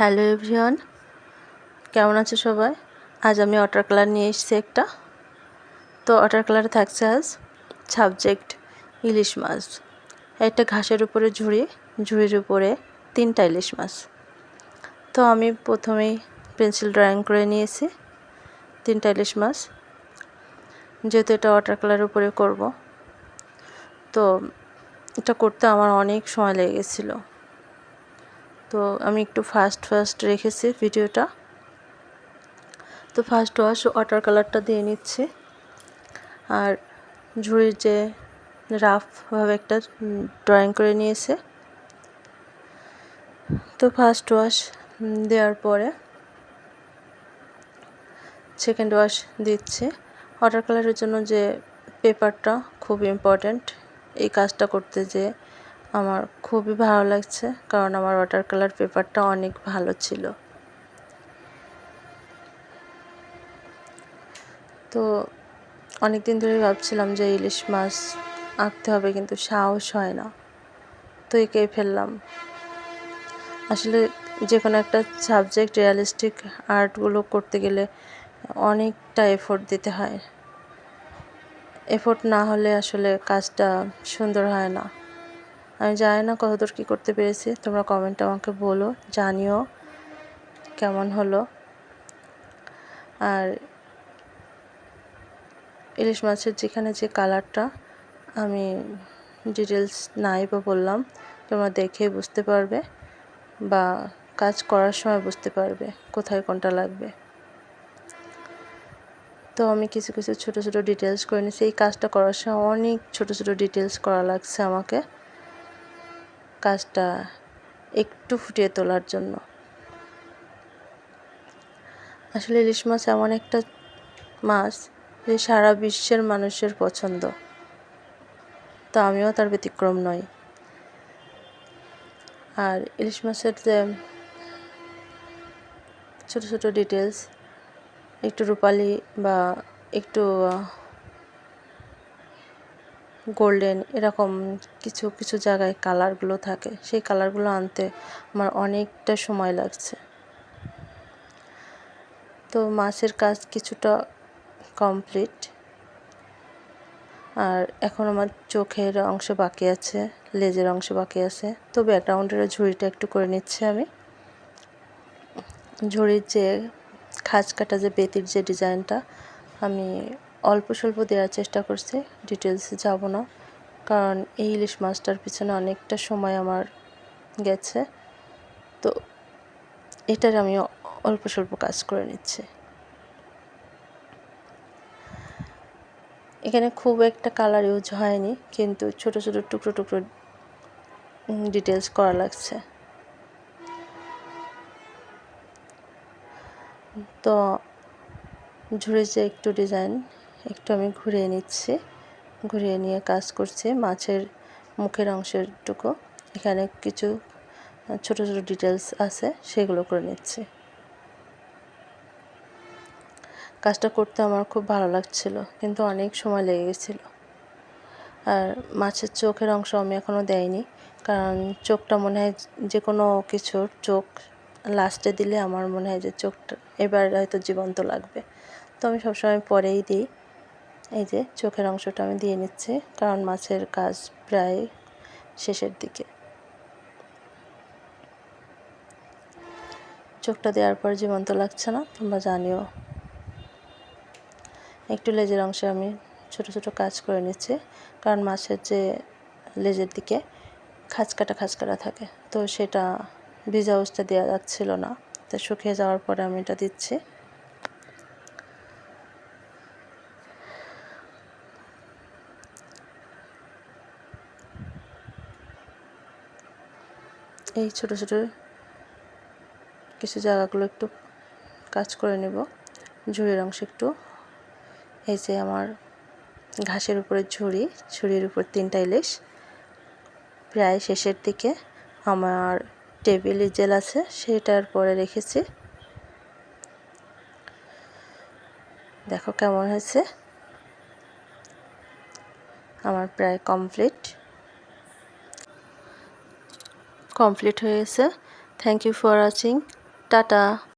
Hello everyone, কেমন আছো সবাই? আজ আমি ওয়াটার কালার নিয়ে এসেছি একটা। তো ওয়াটার কালারে থাকছে আজ সাবজেক্ট ইলিশ মাছ। একটা ঘাসের উপরে ঝুড়ি, ঝুড়ির উপরে তিনটা ইলিশ মাছ। তো আমি প্রথমেই পেন্সিল ড্রয়িং করে নিয়েছি, তিনটা ইলিশ মাছ। যেহেতু এটা ওয়াটার কালারের উপরে করব, তো এটা করতে আমার অনেক সময় লেগে গেছিল। তো আমি একটু ফাস্ট ফাস্ট রেখেছি ভিডিওটা। তো ফার্স্ট ওয়াশ ওয়াটার কালারটা দিয়ে নিচ্ছি। আর ঝুড়ির যে রাফভাবে একটা ড্রয়িং করে নিয়েছে। তো ফার্স্ট ওয়াশ দেওয়ার পরে সেকেন্ড ওয়াশ দিচ্ছি। ওয়াটার কালারের জন্য যে পেপারটা খুব ইম্পর্ট্যান্ট এই কাজটা করতে যে আমার খুবই ভালো লাগছে, কারণ আমার ওয়াটার কালার পেপারটা অনেক ভালো ছিল। তো অনেক দিন ধরে ভাবছিলাম যে ইলিশ মাছ আঁকতে হবে, কিন্তু সাহস হয় না। তো এঁকেই ফেললাম। আসলে যে কোনো একটা সাবজেক্ট রিয়ালিস্টিক আর্টগুলো করতে গেলে অনেকটা এফোর্ট দিতে হয়। এফোর্ট না হলে আসলে কাজটা সুন্দর হয় না। আমি জানি না কতদূর কী করতে পেরেছি। তোমরা কমেন্টে আমাকে বলো, জানিও কেমন হলো। আর ইলিশ মাছের যেখানে যে কালারটা, আমি ডিটেলস নাই বা বললাম, তোমরা দেখে বুঝতে পারবে বা কাজ করার সময় বুঝতে পারবে কোথায় কোনটা লাগবে। তো আমি কিছু কিছু ছোট ছোট ডিটেলস করে নিয়েছি। এই কাজটা করার সময় অনেক ছোট ছোট ডিটেলস করা লাগছে আমাকে। কাজটা একটু ফুটিয়ে তোলার জন্য। আসলে ইলিশ মাছ এমন একটা মাছ যে সারা বিশ্বের মানুষের পছন্দ। তো আমিও তার ব্যতিক্রম নই। আর ইলিশ মাছের যে ছোটো ছোটো ডিটেলস একটু রূপালি বা একটু গোল্ডেন এরকম কিছু কিছু জায়গায় কালারগুলো থাকে। সেই কালারগুলো আনতে আমার অনেকটা সময় লাগছে। তো মাছের কাজ কিছুটা কমপ্লিট আর এখন আমার চোখের অংশ বাকি আছে, লেজের অংশ বাকি আছে। তো ব্যাকগ্রাউন্ডের ঝুড়িটা একটু করে নিচ্ছি আমি। ঝুড়ির যে, খাঁজ কাটা যে বেতির যে ডিজাইনটা আমি অল্প স্বল্প দেওয়ার চেষ্টা করছি ডিটেলসে যাব না। কারণ এই ইলিশ মাছটার পিছনে অনেকটা সময় আমার গেছে। তো এটার আমি অল্প স্বল্প কাজ করে নিচ্ছি। এখানে খুব একটা কালার ইউজ হয়নি, কিন্তু ছোট ছোট টুকরো টুকরো ডিটেলস করা লাগছে। তো ঝুড়ে যে একটু ডিজাইন একটু আমি ঘুরিয়ে নিচ্ছি। ঘুরিয়ে নিয়ে কাজ করছি মাছের মুখের অংশের টুকু এখানে কিছু ছোট ছোট ডিটেলস আছে, সেগুলো করে নিচ্ছি। কাজটা করতে আমার খুব ভালো লাগছিল, কিন্তু অনেক সময় লেগে গেছিল। আর মাছের চোখের অংশ আমি এখনও দেয়নি কারণ চোখটা মনে হয় যে কোনো কিছুর চোখ লাস্টে দিলে আমার মনে হয় যে চোখটা এবার হয়তো জীবন্ত লাগবে। তো আমি সবসময় পরেই দিই। এই যে চোখের অংশটা আমি দিয়ে নিচ্ছি, কারণ মাছের কাজ প্রায় শেষের দিকে। চোখটা দেওয়ার পর জীবন্ত লাগছে না, তোমরা জানিও। একটু লেজের অংশে আমি ছোট ছোট কাজ করে নিচ্ছি, কারণ মাছের যে লেজের দিকে খাঁচ কাটা খাঁচ কাটা থাকে, তো সেটা ভিজা অবস্থা দেওয়া যাচ্ছিল না। তো শুকিয়ে যাওয়ার পরে আমি এটা দিচ্ছি। এই ছোট ছোট কিছু জায়গাগুলো একটু কাজ করে নেব। ঝুড়ির অংশ একটু। এই যে আমার ঘাসের উপরে ঝুড়ি, ঝুড়ির উপর তিনটা ইলিশ। প্রায় শেষের দিকে আমার টেবিল জেল আছে, সেটার পরে রেখেছি। দেখো কেমন হয়েছে। আমার প্রায় কমপ্লিট। কমপ্লিট হয়েছে। Thank you for watching tata